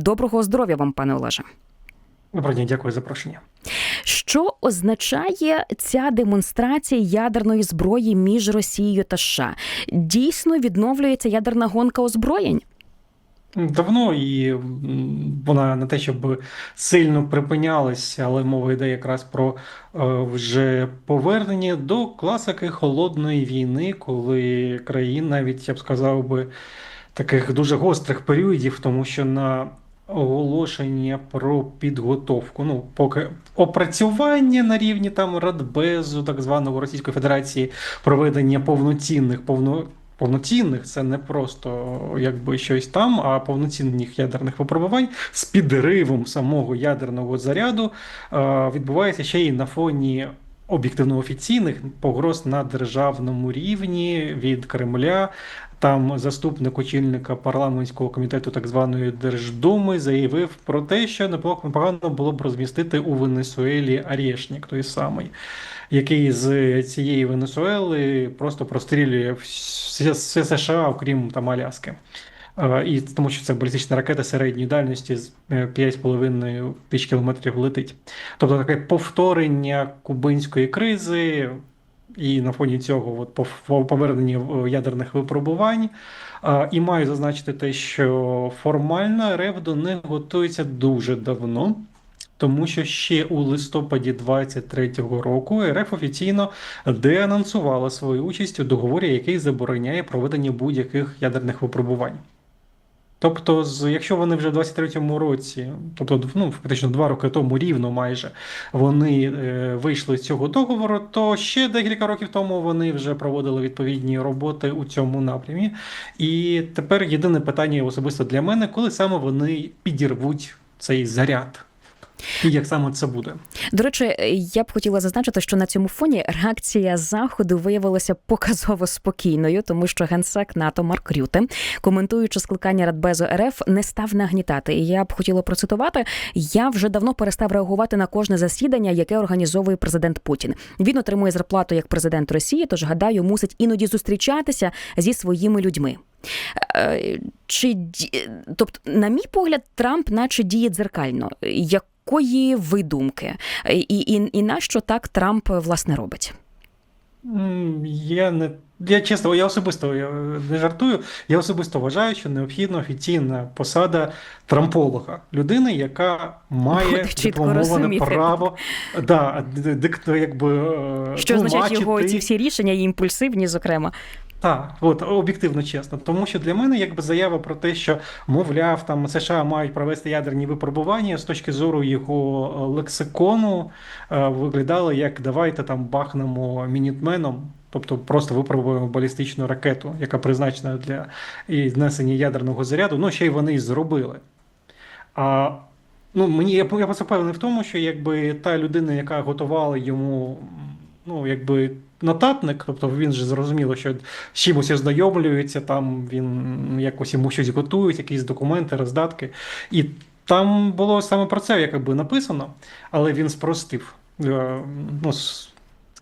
Доброго здоров'я вам, пане Олеже. Доброго дня, дякую за запрошення. Що означає ця демонстрація ядерної зброї між Росією та США? Дійсно відновлюється ядерна гонка озброєнь? Давно і вона не те, щоб сильно припинялася, але мова йде якраз про е, вже повернення до класики холодної війни, коли країн, навіть я б сказав би, таких дуже гострих періодів, тому що на оголошення про підготовку, ну поки опрацювання на рівні там Радбезу, так званого Російської Федерації, проведення повноцінних повно. Повноцінних це не просто якби щось там, а повноцінних ядерних випробувань з підривом самого ядерного заряду е, відбувається ще й на фоні об'єктивно офіційних погроз на державному рівні від Кремля. Там заступник очільника парламентського комітету так званої Держдуми заявив про те, що непогано було б розмістити у Венесуелі Арєшнік, той самий, який з цієї Венесуели просто прострілює все, США, окрім там Аляски. Е, І тому що це балістична ракета середньої дальності з 5,5 тисяч кілометрів летить. Тобто таке повторення кубинської кризи, і на фоні цього от, по поверненні ядерних випробувань. І маю зазначити те, що формально РФ до них готується дуже давно. Тому що ще у листопаді 23-го року РФ офіційно деанонсувала свою участь у договорі, який забороняє проведення будь-яких ядерних випробувань. Тобто, з якщо вони вже в 23-му році, тобто ну, фактично два роки тому рівно майже вони е, вийшли з цього договору, то ще декілька років тому вони вже проводили відповідні роботи у цьому напрямі. І тепер єдине питання особисто для мене, коли саме вони підірвуть цей заряд. І як саме це буде? До речі, я б хотіла зазначити, що на цьому фоні реакція заходу виявилася показово спокійною, тому що генсек НАТО Марк Рюте, коментуючи скликання Радбезу РФ, не став нагнітати. І я б хотіла процитувати: я вже давно перестав реагувати на кожне засідання, яке організовує президент Путін. Він отримує зарплату як президент Росії, тож гадаю, мусить іноді зустрічатися зі своїми людьми. Чи тобто, на мій погляд, Трамп, наче діє дзеркально. Як якої ви думки? І, і, і на що так Трамп власне робить? Я не я чесно, я особисто я не жартую. Я особисто вважаю, що необхідна офіційна посада трамполога, людини, яка має дипломоване право да, дикто, якби що означають його ці всі рішення, і імпульсивні, зокрема. Так, от об'єктивно чесно, тому що для мене якби заява про те, що мовляв, там США мають провести ядерні випробування з точки зору його лексикону, виглядало як давайте там бахнемо мінітменом. Тобто просто випробуємо балістичну ракету, яка призначена для знесення ядерного заряду. Ну, ще й вони і зробили. А ну, мені я я впевнений в тому, що якби та людина, яка готувала йому, ну якби нотатник, тобто він же зрозуміло, що з чимось ознайомлюється, там він якось йому щось готують, якісь документи, роздатки. І там було саме про це якби написано, але він спростив. ну,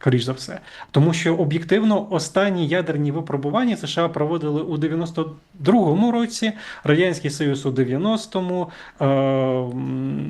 скоріш за все. Тому що об'єктивно останні ядерні випробування США проводили у 92-му році, Радянський Союз у 90-му. Е,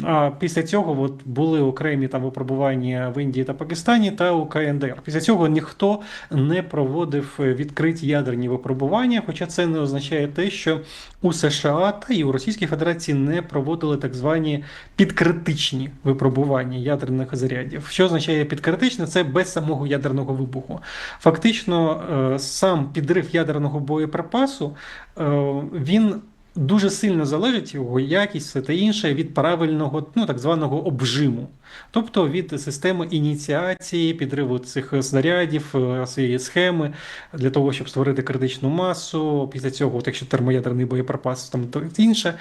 а після цього от були окремі там випробування в Індії та Пакистані та у КНДР. Після цього ніхто не проводив відкриті ядерні випробування, хоча це не означає те, що у США та і у Російській Федерації не проводили так звані підкритичні випробування ядерних зарядів. Що означає підкритичне? Це без самого ядерного вибуху. Фактично, е, сам підрив ядерного боєприпасу е, він. Дуже сильно залежить його якість все та інше від правильного, ну так званого обжиму, тобто від системи ініціації, підриву цих снарядів, е, цієї схеми для того, щоб створити критичну масу. Після цього, от якщо термоядерний боєприпас, там то інше,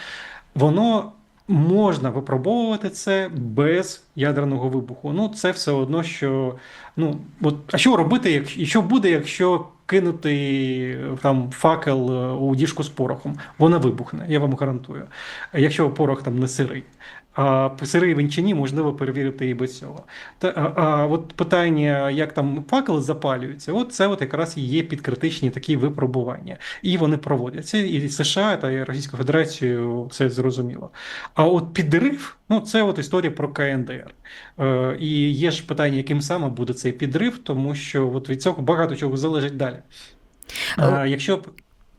воно можна випробовувати це без ядерного вибуху. Ну, це все одно, що Ну, от, а що робити, якщо, і що буде, якщо кинути там факел е, у діжку з порохом? Вона вибухне, я вам гарантую. Якщо порох там не сирий. А сирий він чи ні, можливо перевірити і без цього. Та, а, а от питання, як там факел запалюється, от це от якраз і є підкритичні такі випробування. І вони проводяться. І США та і Російська Федерація це зрозуміло. А от підрив, ну це от історія про КНДР. Е, і є ж питання, яким саме буде цей підрив, тому що от від цього багато чого залежить далі. Е, якщо б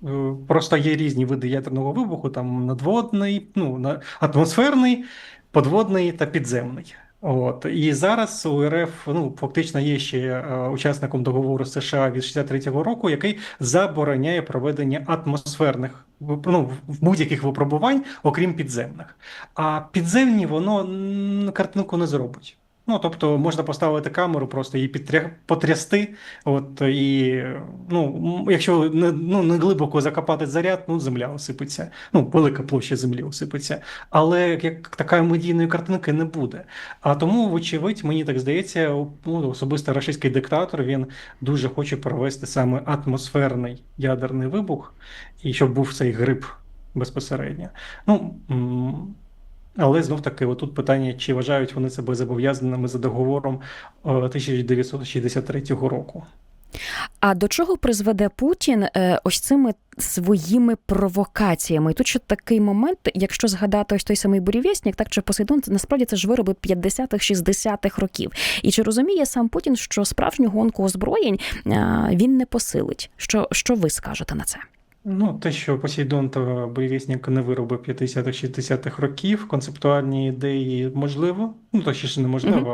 е, просто є різні види ядерного вибуху, там надводний, ну, атмосферний, подводний та підземний. От і зараз у РФ ну фактично є ще е, учасником договору США від 63-го року, який забороняє проведення атмосферних ну, будь-яких випробувань, окрім підземних. А підземні воно картинку не зробить. Ну, тобто можна поставити камеру, просто її підтря... потрясти. От і ну, якщо не, ну, не глибоко закопати заряд, ну земля осипеться. Ну, велика площа землі осипеться. Але як такої медійної картинки не буде. А тому, вочевидь, мені так здається, ну, особисто російський диктатор він дуже хоче провести саме атмосферний ядерний вибух, і щоб був цей гриб безпосередньо. Ну, але знов таки, отут питання, чи вважають вони себе зобов'язаними за договором е, 1963 року. А до чого призведе Путін е, ось цими своїми провокаціями? Тут ще такий момент, якщо згадати ось той самий бурєвєснік, так чи Посейдон, насправді це ж вироби 50-х, 60-х років. І чи розуміє сам Путін, що справжню гонку озброєнь е, він не посилить? Що, що ви скажете на це? Ну, те, що Посейдон та Бурєвєснік не вироби 50-х-60-х років, концептуальні ідеї можливо, ну точніше неможливо,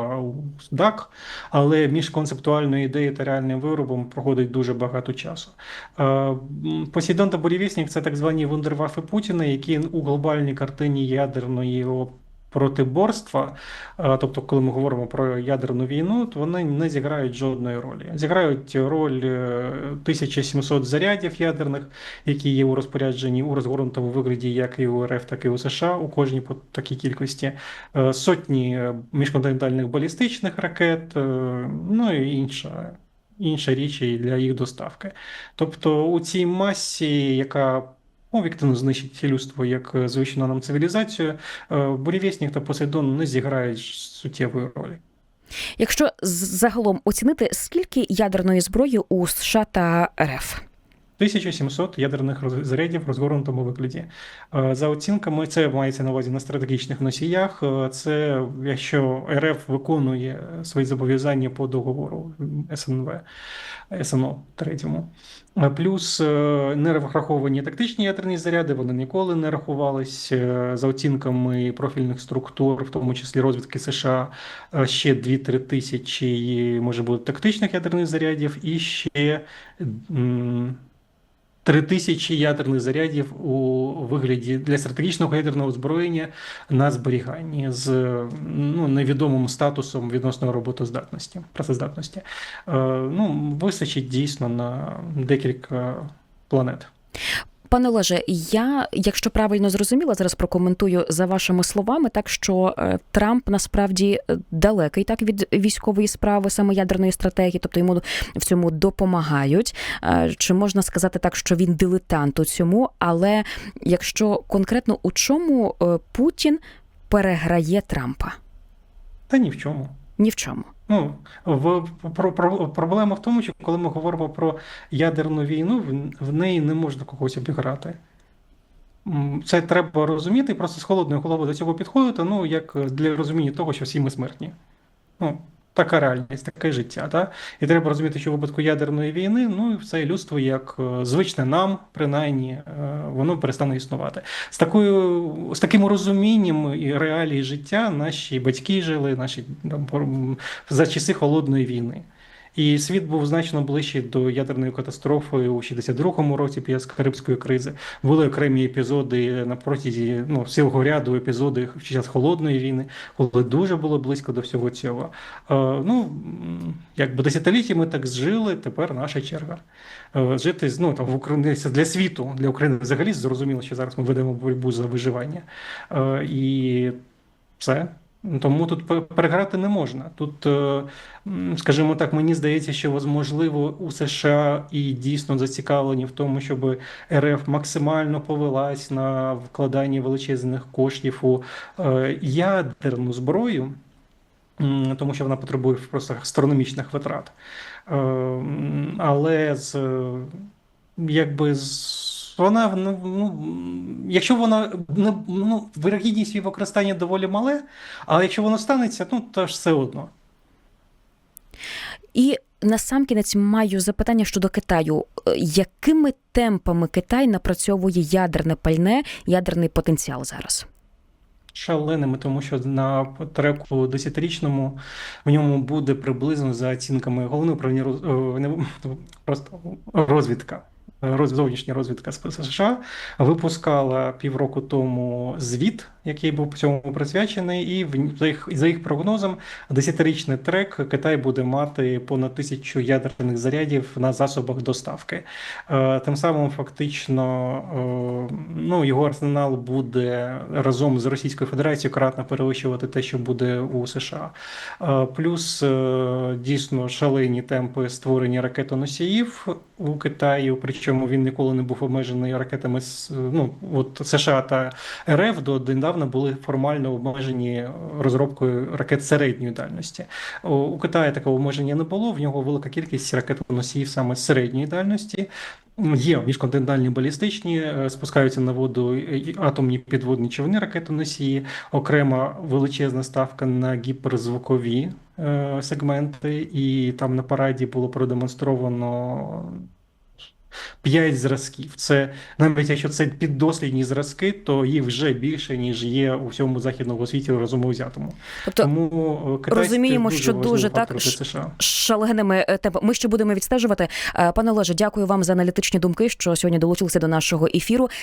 а так, але між концептуальною ідеєю та реальним виробом проходить дуже багато часу. Е, Посейдон та Бурєвєснік – це так звані вундервафи Путіна, які у глобальній картині ядерної протиборства, е, тобто, коли ми говоримо про ядерну війну, то вони не зіграють жодної ролі. Зіграють роль е, 1700 зарядів ядерних, які є у розпорядженні у розгорнутому вигляді, як і у РФ, так і у США, у кожній по такій кількості, е, сотні е, міжконтинентальних балістичних ракет, е, ну і інша. Інша річ і для їх доставки. Тобто у цій масі, яка об'єктивно знищить людство як е, звичайну нам цивілізацію, е, Бурєвєснік та Посейдон не зіграють суттєвої ролі. Якщо загалом оцінити, скільки ядерної зброї у США та РФ? 1700 ядерних роз- зарядів в розгорнутому вигляді. Е, За оцінками, це мається на увазі на стратегічних носіях. Е, Це якщо РФ виконує свої зобов'язання по договору СНВ, СНО третьому. Е, Плюс не враховані тактичні ядерні заряди, вони ніколи не рахувались за оцінками профільних структур, в тому числі розвідки США, ще 2-3 тисячі може бути тактичних ядерних зарядів і ще. Три тисячі ядерних зарядів у вигляді для стратегічного ядерного озброєння на зберіганні з ну, невідомим статусом відносно роботоздатності, працездатності. Е, ну, вистачить дійсно на декілька планет. Пане Олеже, я, якщо правильно зрозуміла, зараз прокоментую за вашими словами, так що е, Трамп насправді е, далекий так від військової справи, саме ядерної стратегії, тобто йому в цьому допомагають. Е, Чи можна сказати так, що він дилетант у цьому? Але якщо конкретно у чому Путін переграє Трампа? Та ні в чому. Ні в чому. Ну, в, про, про, проблема в тому, що коли ми говоримо про ядерну війну, в, в неї не можна когось обіграти. Це треба розуміти, просто з холодною головою до цього підходити, ну, як для розуміння того, що всі ми смертні. Ну, така реальність, таке життя. Та? І треба розуміти, що в випадку ядерної війни, ну, все людство, як е, звичне нам, принаймні, е, воно перестане існувати. З такою, з таким розумінням і реалії життя наші батьки жили, наші там, за часи холодної війни. І світ був значно ближчий до ядерної катастрофи у 62-му році під час Карибської кризи. Були окремі епізоди на протязі ну, цілого ряду епізоди в час холодної війни, коли дуже було близько до всього цього. Е, ну, якби десятиліттями так зжили, тепер наша черга. Е, жити ну, там, в Україні для світу, для України взагалі зрозуміло, що зараз ми ведемо боротьбу за виживання. Е, і все. Тому тут переграти не можна. Тут, е, скажімо так, мені здається, що можливо у США і дійсно зацікавлені в тому, щоб РФ максимально повелась на вкладання величезних коштів у е, ядерну зброю, тому що вона потребує просто астрономічних витрат. Е, Але з якби з. Вона ну, ну, якщо вона не ну, вирогідність її використання доволі мале, але якщо воно станеться, ну то ж все одно. І насамкінець маю запитання щодо Китаю. Е, Якими темпами Китай напрацьовує ядерне пальне, ядерний потенціал зараз? Шаленими, тому що на треку десятирічному в ньому буде приблизно за оцінками головне управління роз- е, просто розвідка. Зовнішня розвідка з США випускала півроку тому звіт, який був цьому присвячений, і в- за їх, за їх прогнозом, десятирічний трек Китай буде мати понад тисячу ядерних зарядів на засобах доставки. Е, Тим самим фактично е, ну, його арсенал буде разом з Російською Федерацією кратно перевищувати те, що буде у США. Е, Плюс дійсно шалені темпи створення ракетоносіїв у Китаї, причому він ніколи не був обмежений ракетами ну, от США та РФ до недавно були формально обмежені розробкою ракет середньої дальності. У- У Китаї такого обмеження не було. В нього велика кількість ракетоносіїв саме середньої дальності. Є міжконтинентальні балістичні, е, спускаються на воду атомні підводні човни ракетоносії, окрема величезна ставка на гіперзвукові е, сегменти, і там на параді було продемонстровано. П'ять зразків. Це навіть якщо це піддослідні зразки, то їх вже більше ніж є у всьому західному світі разом взятому. Тобто Тому е, розуміємо, дуже що дуже так США. шаленими е, темпами. Ми ще будемо відстежувати. Е, Пане Олеже, дякую вам за аналітичні думки, що сьогодні долучилися до нашого ефіру.